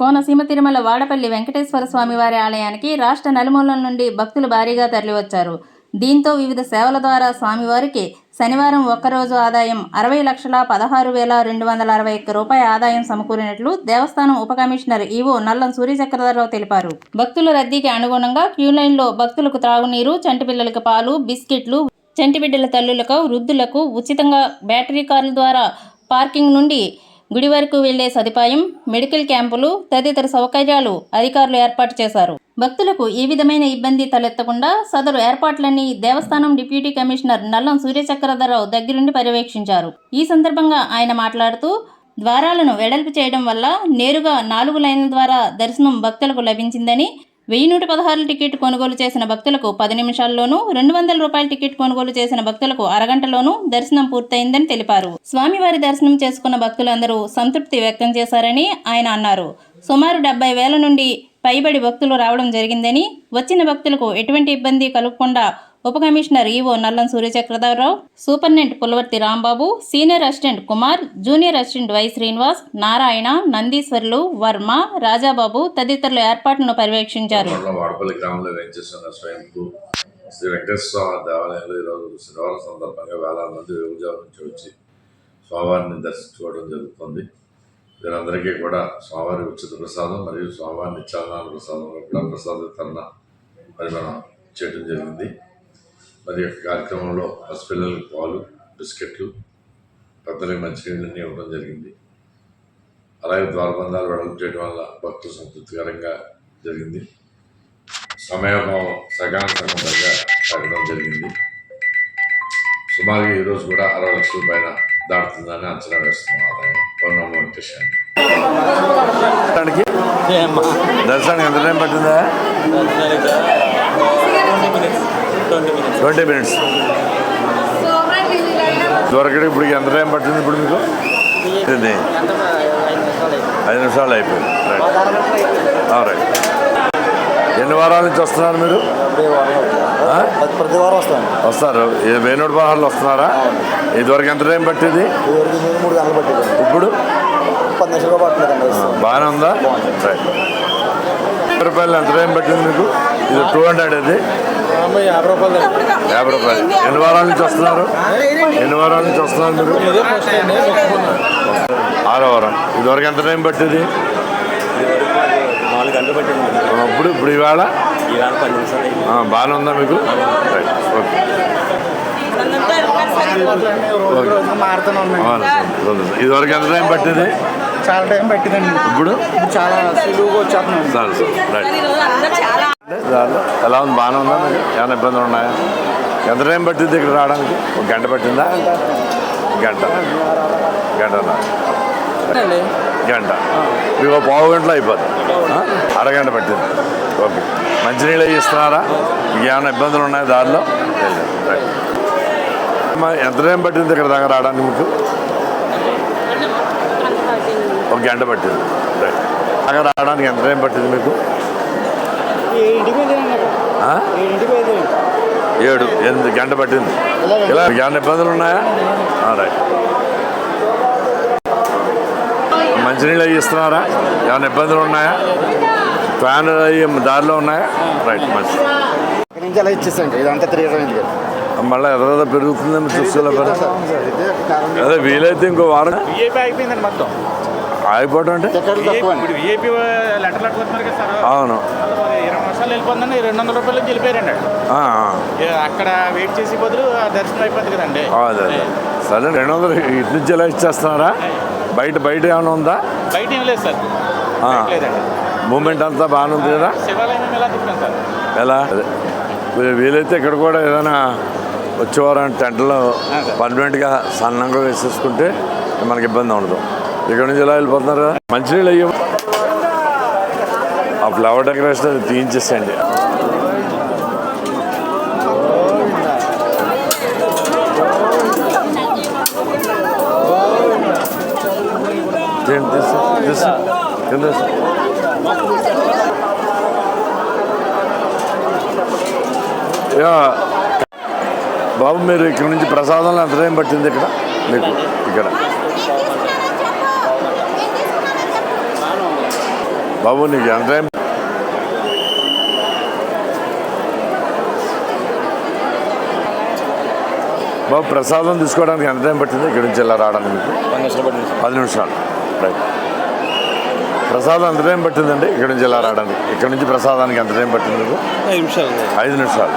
కోనసీమ తిరుమల వాడపల్లి వెంకటేశ్వర స్వామి వారి ఆలయానికి రాష్ట్ర నలుమూలల నుండి భక్తులు భారీగా తరలివచ్చారు. దీంతో వివిధ సేవల ద్వారా స్వామివారికి శనివారం ఒక్కరోజు ఆదాయం అరవై లక్షల పదహారు వేల రెండు వందల అరవై ఒక్క రూపాయల ఆదాయం సమకూరినట్లు దేవస్థానం ఉప కమిషనర్ ఈవో నల్లం సూర్యచక్రధరరావు తెలిపారు. భక్తుల రద్దీకి అనుగుణంగా క్యూ లైన్లో భక్తులకు త్రాగునీరు చంటిపిల్లలకు పాలు బిస్కెట్లు చంటి బిడ్డల తల్లులకు వృద్ధులకు ఉచితంగా బ్యాటరీ కార్ల ద్వారా పార్కింగ్ నుండి గుడి వరకు వెళ్ళే సదుపాయం మెడికల్ క్యాంపులు తదితర సౌకర్యాలు అధికారులు ఏర్పాటు చేశారు. భక్తులకు ఏ విధమైన ఇబ్బంది తలెత్తకుండా సదరు ఏర్పాట్లన్నీ దేవస్థానం డిప్యూటీ కమిషనర్ నల్లం సూర్యచక్రధరరావు దగ్గరుండి పర్యవేక్షించారు. ఈ సందర్భంగా ఆయన మాట్లాడుతూ ద్వారాలను వెడల్పు చేయడం వల్ల నేరుగా నాలుగు లైన్ల ద్వారా దర్శనం భక్తులకు లభించిందని వెయ్యి నూట పదహారు టికెట్ కొనుగోలు చేసిన భక్తులకు పది నిమిషాల్లోనూ రెండు వందల రూపాయల టికెట్ కొనుగోలు చేసిన భక్తులకు అరగంటలోనూ దర్శనం పూర్తయిందని తెలిపారు. స్వామివారి దర్శనం చేసుకున్న భక్తులందరూ సంతృప్తి వ్యక్తం చేశారని ఆయన అన్నారు. సుమారు డెబ్బై వేల నుండి పైబడి భక్తులు రావడం జరిగిందని వచ్చిన భక్తులకు ఎటువంటి ఇబ్బంది కలగకుండా ఉప commissioner EO Nallam Suryachakradhararao superintendent Pulavarthi Rambabu senior assistant Kumar junior assistant Y Srinivas Narayana Nandishwarlu Varma Rajababu తదితరుల ఏర్పాట్లను పర్యవేక్షించారు. శ్రీ వెంకటేశ్వర దేవాలయంలో ఈరోజు శనివారం సందర్భంగా వేలాది మంది వేగుజాల నుంచి వచ్చి స్వామివారిని దర్శించుకోవడం జరుగుతుంది. వీరందరికీ కూడా స్వామివారి ఉచిత ప్రసాదం మరియు స్వామివారి నిత్యాన్న ప్రసాదం కూడా ప్రసాద వితరణ మరి మనం చేయడం జరిగింది. మరి యొక్క కార్యక్రమంలో పసిపిల్లలకు పాలు బిస్కెట్లు పెద్దలకి మంచినీళ్ళని ఇవ్వడం జరిగింది. అలాగే ద్వారబంధాలు వెడల్పు చేయడం వల్ల భక్తులు సంతృప్తికరంగా జరిగింది. సమయభావం సగానికి సగం దగ్గర తగ్గడం జరిగింది. సుమారుగా ఈరోజు కూడా అరవై లక్షల పైన దాటుతుందని అంచనా వేస్తున్నాం ఆదాయం. పౌర్ణమి వెంకటేశ్వర దర్శనానికి దర్శనానికి ఎంత టైం పట్టిందా? ట్వంటీ మినిట్స్ దొరకడానికి ఇప్పుడు ఎంత టైం పట్టింది ఇప్పుడు మీకు? ఇది ఐదు నిమిషాలు అయిపోయింది. రైట్ రైట్ ఎన్ని వారాల నుంచి వస్తున్నారు మీరు? ప్రతి వారం వస్తాను వస్తారు వేణుడు పదహారులు వస్తున్నారా? ఇదివరకు ఎంత టైం పట్టింది? మూడు మూడు గంటలు పట్టింది ఇప్పుడు? పది నిమిషాలు పట్టలేదండి బాగానే ఉందా రైట్ రూపాయలు ఎంత టైం పట్టింది మీకు? ఇది టూ హండ్రెడ్ ఇది యాభై రూపాయలు యాభై రూపాయలు. ఎన్ని వారాల నుంచి వస్తున్నారు? ఎన్ని వారాల నుంచి వస్తున్నారు మీరు? ఆరో వారం. ఇదివరకు ఎంత టైం పట్టింది? ఇప్పుడు ఇప్పుడు ఇవాళ? బాగానే ఉందా మీకు? Right okay. ఇదివరకు ఎంత టైం పట్టింది? చాలా టైం పట్టిందండి? ఇప్పుడు? చాలా సులువుగా వచ్చేస్తున్నాం సార్ ఎలా ఉంది? బాగానే ఉందా మీకు ఏమైనా ఇబ్బందులు ఉన్నాయా? ఎంత టైం పట్టింది ఇక్కడ రావడానికి? ఒక గంట పట్టిందా? గంట. గంటనా గంట. మీకు ఒక పావు గంటలో అయిపోద్ది. ఆ? అరగంట పట్టింది. ఓకే. మంచినీళ్ళు ఇస్తున్నారా? ఏమైనా ఇబ్బందులు ఉన్నాయా దారిలో? ఎంత టైం పట్టింది ఇక్కడ దాకా రావడానికి మీకు? ఒక గంట పట్టింది. అక్కడ రావడానికి ఎంత టైం పట్టింది మీకు? ఏడు ఎనిమిది గంట పట్టింది. ఇలా ఏమైనా ఇబ్బందులు ఉన్నాయా? రైట్. మంచినీళ్ళు అవి ఇస్తున్నారా? ఏమైనా ఇబ్బందులు ఉన్నాయా? ఫ్యాన్ అవి దారిలో ఉన్నాయా? రైట్ మంచి. ఇక్కడ నుంచి అలా ఇచ్చేసండి. ఇదంతా తిరగడం ఇది మళ్ళీ ఎర్ర పెరుగుతుందేమో చూసుకోలే అదే వీలైతే ఇంకో వారం. మొత్తం. ఆగిపోవటం అంటే? అవును. అక్కడ వెయిట్ చేసి బదులు దర్శనం అయిపోతుంది కదండి. ఆ, అదే అదే. సరే రెండు వందలు ఇటు నుంచి ఎలా ఇచ్చేస్తున్నారా? బయట బయట ఏమైనా ఉందా? బయట ఏం లేదు సార్. మూమెంట్ అంతా బాగానే ఉంది కదా? ఎలా వీలైతే ఇక్కడ కూడా ఏదైనా వచ్చేవారం టెంట్లో పర్మనెంట్గా సన్నంగా వేసేసుకుంటే మనకి ఇబ్బంది ఉండదు. ఇక్కడ నుంచి ఎలా వెళ్ళిపోతున్నారు? మంచినీళ్ళు అయ్యి ఆ ఫ్లవర్ డెకరేషన్ అది తీయించేసేయండి. యా. బాబు మీరు ఇక్కడ నుంచి ప్రసాదంలో ఎంత టైం పట్టింది ఇక్కడ? మీకు ఇక్కడ. బాబు నీకు ఎంత టైం బాబు ప్రసాదం తీసుకోవడానికి ఎంత టైం పట్టింది? ఇక్కడి నుంచి ఇలా రావడానికి మీకు? పది నిమిషాలు రైట్ ప్రసాదం ఎంత టైం పట్టిందండి? ఇక్కడి నుంచి ఇలా రావడానికి. ఇక్కడి నుంచి ప్రసాదానికి ఎంత టైం పట్టింది మీకు? నిమిషాలు. ఐదు నిమిషాలు.